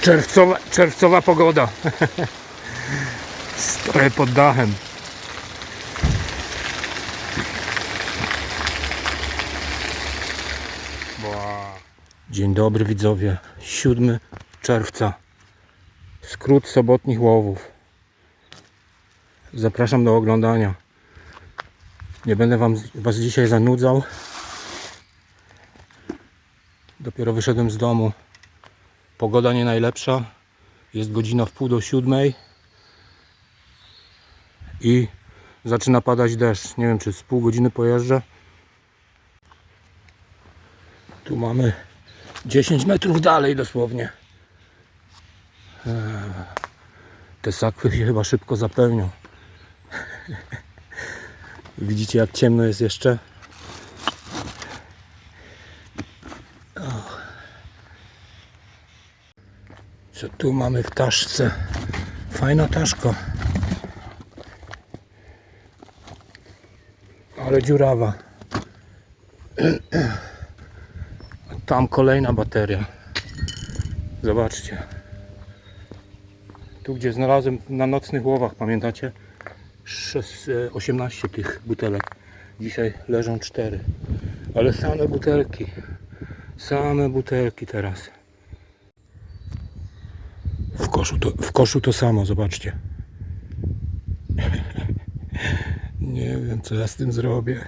Czerwcowa, czerwcowa pogoda. Stoję pod dachem. Dzień dobry widzowie. 7 czerwca. Skrót sobotnich łowów. Zapraszam do oglądania. Nie będę wam, Was dzisiaj zanudzał. Dopiero wyszedłem z domu. Pogoda nie najlepsza. Jest godzina w pół do siódmej. I zaczyna padać deszcz. Nie wiem czy z pół godziny pojeżdżę. Tu mamy 10 metrów dalej dosłownie. Eee, Te sakwy się chyba szybko zapełnią. Widzicie jak ciemno jest jeszcze? Co tu mamy w taszce? Fajna taszka. Ale dziurawa. Tam kolejna bateria. Zobaczcie. Tu gdzie znalazłem na nocnych łowach, pamiętacie? Szes- e, 18 tych butelek. Dzisiaj leżą 4. Ale same butelki. Same butelki teraz. W koszu to, w koszu to samo, zobaczcie. Nie wiem, co ja z tym zrobię.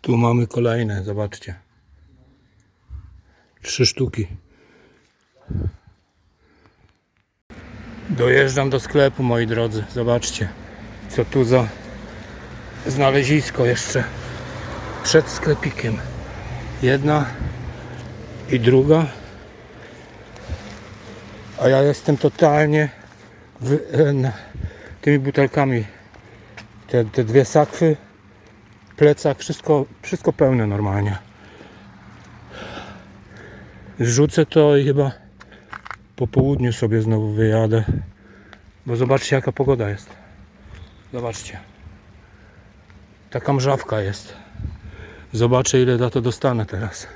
Tu mamy kolejne, zobaczcie. Trzy sztuki. Dojeżdżam do sklepu, moi drodzy. Zobaczcie, co tu za znalezisko jeszcze przed sklepikiem. Jedna i druga. A ja jestem totalnie na- tymi butelkami. Te, te dwie sakwy, plecak, wszystko, wszystko pełne normalnie. Zrzucę to i chyba po południu sobie znowu wyjadę. Bo zobaczcie jaka pogoda jest. Zobaczcie. Taka mrzawka jest. Zobaczę ile za to dostanę teraz.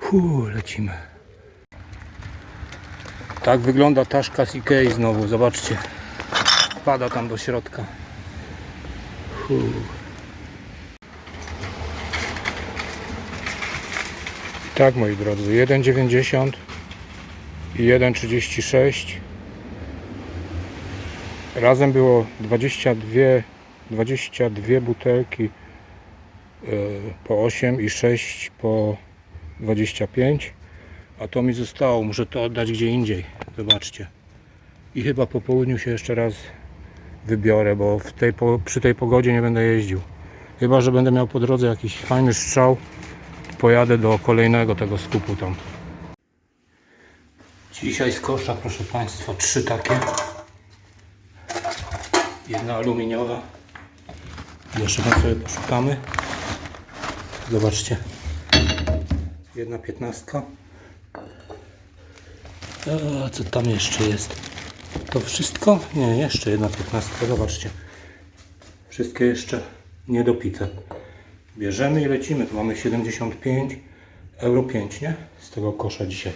Hu, lecimy. Tak wygląda taszka z Ikei znowu, zobaczcie. Pada tam do środka. Hu. Tak moi drodzy, 1,90 i 1,36 Razem było 22, 22 butelki e, po 8 i 6 po 25 a to mi zostało, muszę to oddać gdzie indziej. Zobaczcie. I chyba po południu się jeszcze raz wybiorę, bo tej, przy tej pogodzie nie będę jeździł. Chyba, że będę miał po drodze jakiś fajny strzał pojadę do kolejnego tego skupu tam. Dzisiaj z kosza proszę Państwa trzy takie. Jedna aluminiowa. Jeszcze raz sobie poszukamy. Zobaczcie. Jedna piętnastka a co tam jeszcze jest? To wszystko? nie, jeszcze jedna piętnastka zobaczcie. Wszystkie jeszcze niedopite. Bierzemy i lecimy. Tu mamy 75 euro 5 nie? z tego kosza dzisiaj.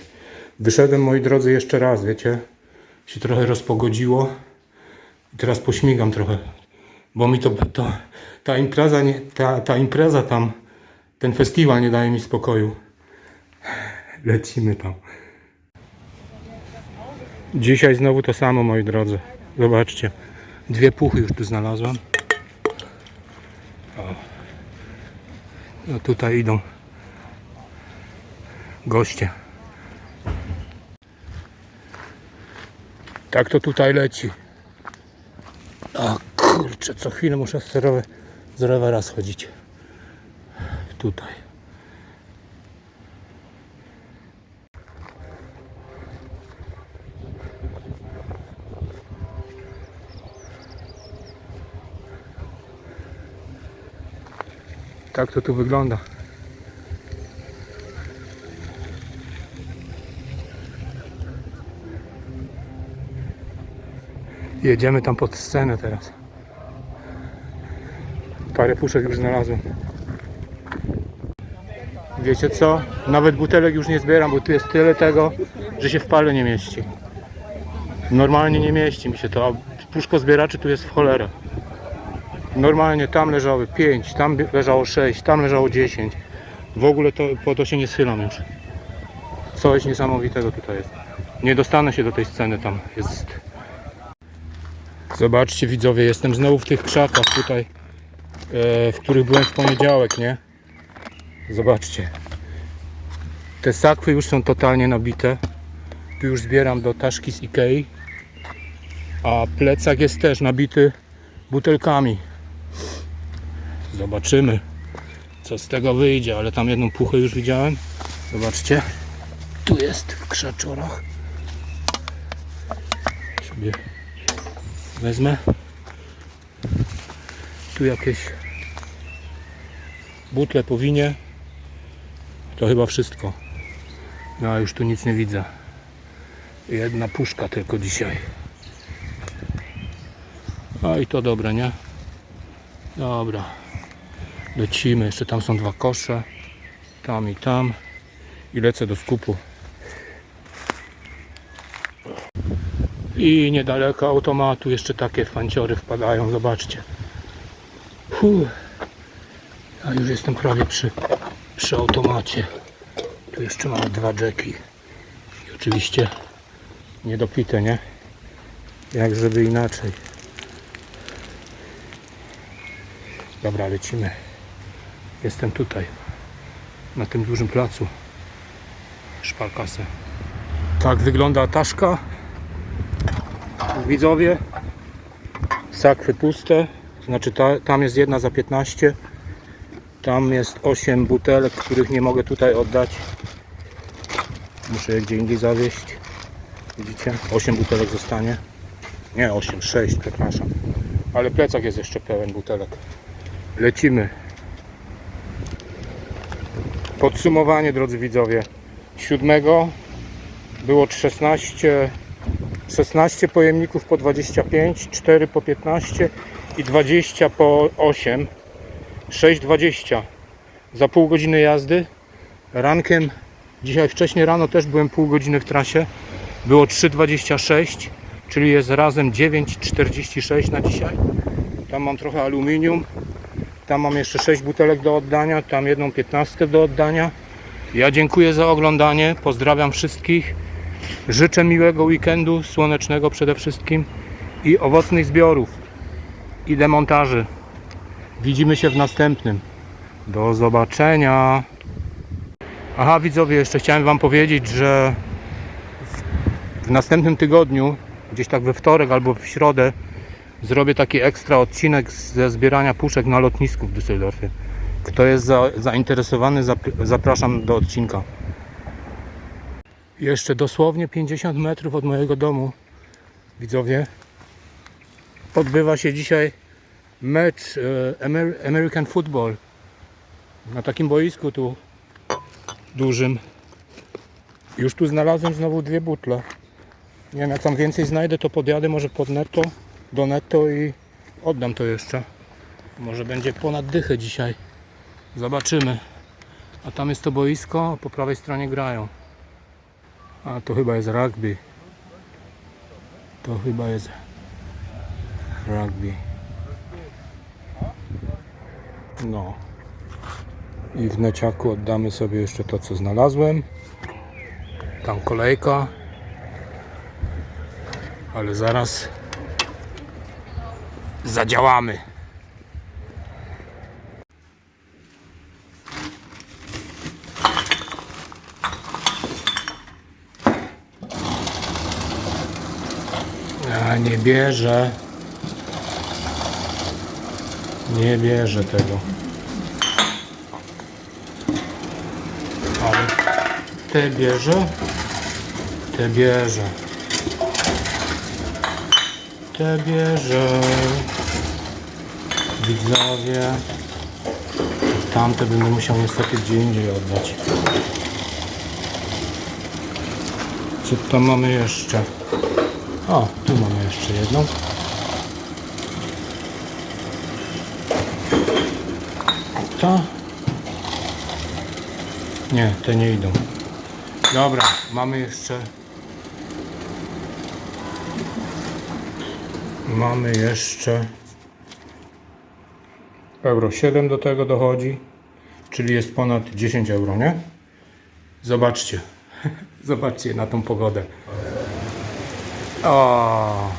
Wyszedłem moi drodzy jeszcze raz wiecie? Się trochę rozpogodziło. I teraz pośmigam trochę bo mi to, to ta impreza nie, ta, ta impreza tam ten festiwal nie daje mi spokoju lecimy tam dzisiaj znowu to samo moi drodzy zobaczcie dwie puchy już tu znalazłem o. no tutaj idą goście tak to tutaj leci o kurczę, co chwilę muszę z, rowera schodzić. Tutaj. Tak to tu wygląda. Jedziemy tam pod scenę teraz. Parę puszek już znalazłem. Wiecie co? Nawet butelek już nie zbieram, bo tu jest tyle tego, że się w pale nie mieści. Normalnie nie mieści mi się to, a puszko zbieraczy tu jest w cholerę. Normalnie tam leżały 5, tam leżało 6, tam leżało 10. W ogóle to, po to się nie schylam już. Coś niesamowitego tutaj jest. Nie dostanę się do tej sceny tam. Jest. Zobaczcie widzowie, jestem znowu w tych krzakach tutaj, e, w których byłem w poniedziałek, nie? Zobaczcie. Te sakwy już są totalnie nabite. Tu już zbieram do taszki z Ikei. A plecak jest też nabity butelkami. Zobaczymy, co z tego wyjdzie, ale tam jedną puchę już widziałem. Zobaczcie. Tu jest w krzaczorach. Sobie wezmę. Tu jakieś butle po winie. To chyba wszystko. No już tu nic nie widzę. Jedna puszka tylko dzisiaj. A i to dobre, nie? Dobra. Lecimy. Jeszcze tam są dwa kosze. Tam i tam. I lecę do skupu. I niedaleko automatu jeszcze takie fanciory wpadają. Zobaczcie. Fuh. A już jestem prawie przy, przy automacie. Tu jeszcze mamy dwa jacki. I oczywiście niedopite, nie? Jak żeby inaczej. Dobra, lecimy. Jestem tutaj. Na tym dużym placu. Szparkasę. Tak wygląda taszka. Widzowie. Sakwy puste. Znaczy ta, tam jest jedna za 15. Tam jest 8 butelek, których nie mogę tutaj oddać. Muszę je gdzie indziej zawieźć. Widzicie? 8 butelek zostanie. Nie 8, 6, przepraszam. Ale plecak jest jeszcze pełen butelek. Lecimy. Podsumowanie, drodzy widzowie. Siódmego było 16, 16 pojemników po 25, 4 po 15 i 20 po 8. 6,20 za pół godziny jazdy. Rankiem, dzisiaj wcześniej rano też byłem pół godziny w trasie. Było 3,26, czyli jest razem 9,46 na dzisiaj. Tam mam trochę aluminium. Tam mam jeszcze 6 butelek do oddania, tam jedną 15 do oddania. Ja dziękuję za oglądanie, pozdrawiam wszystkich. Życzę miłego weekendu, słonecznego przede wszystkim i owocnych zbiorów i demontaży. Widzimy się w następnym. Do zobaczenia. Aha, widzowie, jeszcze chciałem Wam powiedzieć, że w, następnym tygodniu, gdzieś tak we wtorek albo w środę, zrobię taki ekstra odcinek ze zbierania puszek na lotnisku w Düsseldorfie. Kto jest za, zainteresowany, zap- zapraszam do odcinka. Jeszcze dosłownie 50 metrów od mojego domu, widzowie, odbywa się dzisiaj mecz e, Amer- American Football na takim boisku tu dużym. Już tu znalazłem znowu dwie butle. Nie wiem, jak tam więcej znajdę, to podjadę może pod netto, do netto i oddam to jeszcze. Może będzie ponad dychę dzisiaj. Zobaczymy. A tam jest to boisko, po prawej stronie grają. A to chyba jest rugby. To chyba jest rugby. No. I w neciaku oddamy sobie jeszcze to, co znalazłem. Tam kolejka. Ale zaraz zadziałamy. A nie bierze. Nie bierze tego. Ale te bierze. Te bierze. Te bierze. Widzowie. Tamte będę musiał niestety gdzie indziej oddać. Co tam mamy jeszcze? O, tu mamy jeszcze jedną. Ta. Nie, te nie idą. Dobra, mamy jeszcze. Mamy jeszcze. Euro 7 do tego dochodzi, czyli jest ponad 10 euro, nie? Zobaczcie. Zobaczcie na tą pogodę. O,